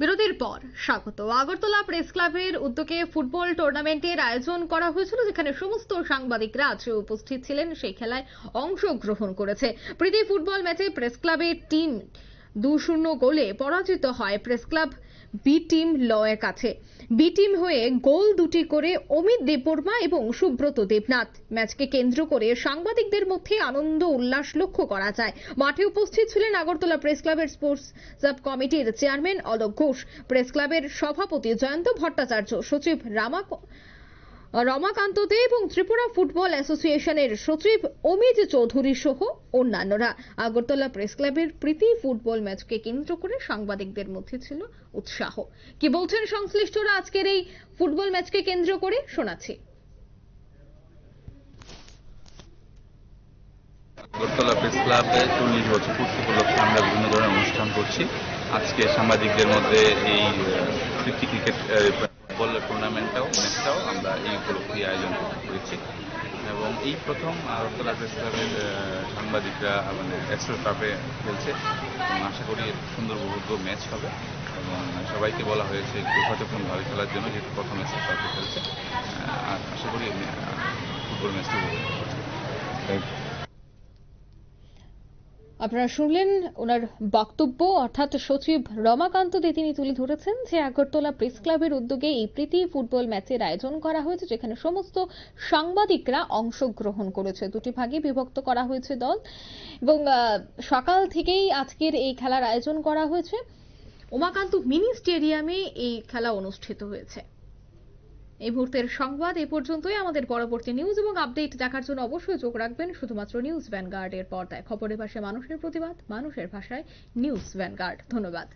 বিরতির পর স্বাগত। আগরতলা প্রেস ক্লাবের উদ্যোগে ফুটবল টুর্নামেন্টের আয়োজন করা হয়েছিল, যেখানে সমস্ত সাংবাদিকরা আজ উপস্থিত ছিলেন। সেই খেলায় অংশগ্রহণ করেছে প্রীতি ফুটবল ম্যাচে প্রেস ক্লাবের টিম। দু শূন্য গোলে পরাজিত হয় প্রেস ক্লাব বি টিম লয়ের কাছে। বি টিম হয়ে গোল দুটি করে অমিত দেববর্মা এবং সুব্রত দেবনাথ। ম্যাচকে কেন্দ্র করে সাংবাদিকদের মধ্যে আনন্দ উল্লাস লক্ষ্য করা যায়। মাঠে উপস্থিত ছিলেন আগরতলা প্রেস ক্লাবের স্পোর্টস সাব কমিটির চেয়ারম্যান অলোক ঘোষ। প্রেস ক্লাবের সভাপতি জয়ন্ত ভট্টাচার্য, সচিব রামা রমাকান্ত দে এবং ত্রিপুরা ফুটবল অ্যাসোসিয়েশনের সচিব অমিত চৌধুরী সহ অন্যান্যরা। আগরতলা প্রেস ক্লাবের প্রীতি ফুটবল ম্যাচকে কেন্দ্র করে সাংবাদিকদের মধ্যে ছিল উৎসাহ। কি বলছেন সংশ্লিষ্টরা? আজকের এই ফুটবল ম্যাচকে কেন্দ্র করে শোনাচ্ছি। আগরতলা প্রেস ক্লাবে চল্লিশ বছর পূর্তি উপলক্ষে আমরা বিভিন্ন ধরনের অনুষ্ঠান করছি। আজকে সাংবাদিকদের মধ্যে এই ক্রিকেট ফুটবল টুর্নামেন্টটাও ম্যাচটাও আমরা এই উপলক্ষে আয়োজন করেছি। এবং এই প্রথম আগরতলা প্রেস ক্লাবের সাংবাদিকরা মানে এক্সট্রা কাপে খেলছে। এবং আশা করি সুন্দর উপভোগ্য ম্যাচ হবে। এবং সবাইকে বলা হয়েছে একটু সচেতনভাবে খেলার জন্য, যেহেতু প্রথম এক্সট্রা কাপে খেলছে। আর আশা করি ফুটবল ম্যাচটি উপভোগ করবে আপনারা শুনলেন ওনার বক্তব্য, অর্থাৎ সচিব রমাকান্ত দে তিনি তুলে ধরেছেন যে আগরতলা প্রেস ক্লাবের উদ্যোগে এই প্রীতি ফুটবল ম্যাচের আয়োজন করা হয়েছে, যেখানে সমস্ত সাংবাদিকরা অংশগ্রহণ করেছে। দুটি ভাগে বিভক্ত করা হয়েছে দল এবং সকাল থেকেই আজকের এই খেলার আয়োজন করা হয়েছে। উমাকান্ত মিনি স্টেডিয়ামে এই খেলা অনুষ্ঠিত হয়েছে। এই মুহূর্তের সংবাদ এ পর্যন্তই। আমাদের পরবর্তী নিউজ এবং আপডেট দেখার জন্য অবশ্যই চোখ রাখবেন। শুধুমাত্র নিউজ ভ্যানগার্ডের পর্দায়। খবরের ভাষায় মানুষের প্রতিবাদ, মানুষের ভাষায় নিউজ ভ্যানগার্ড ধন্যবাদ।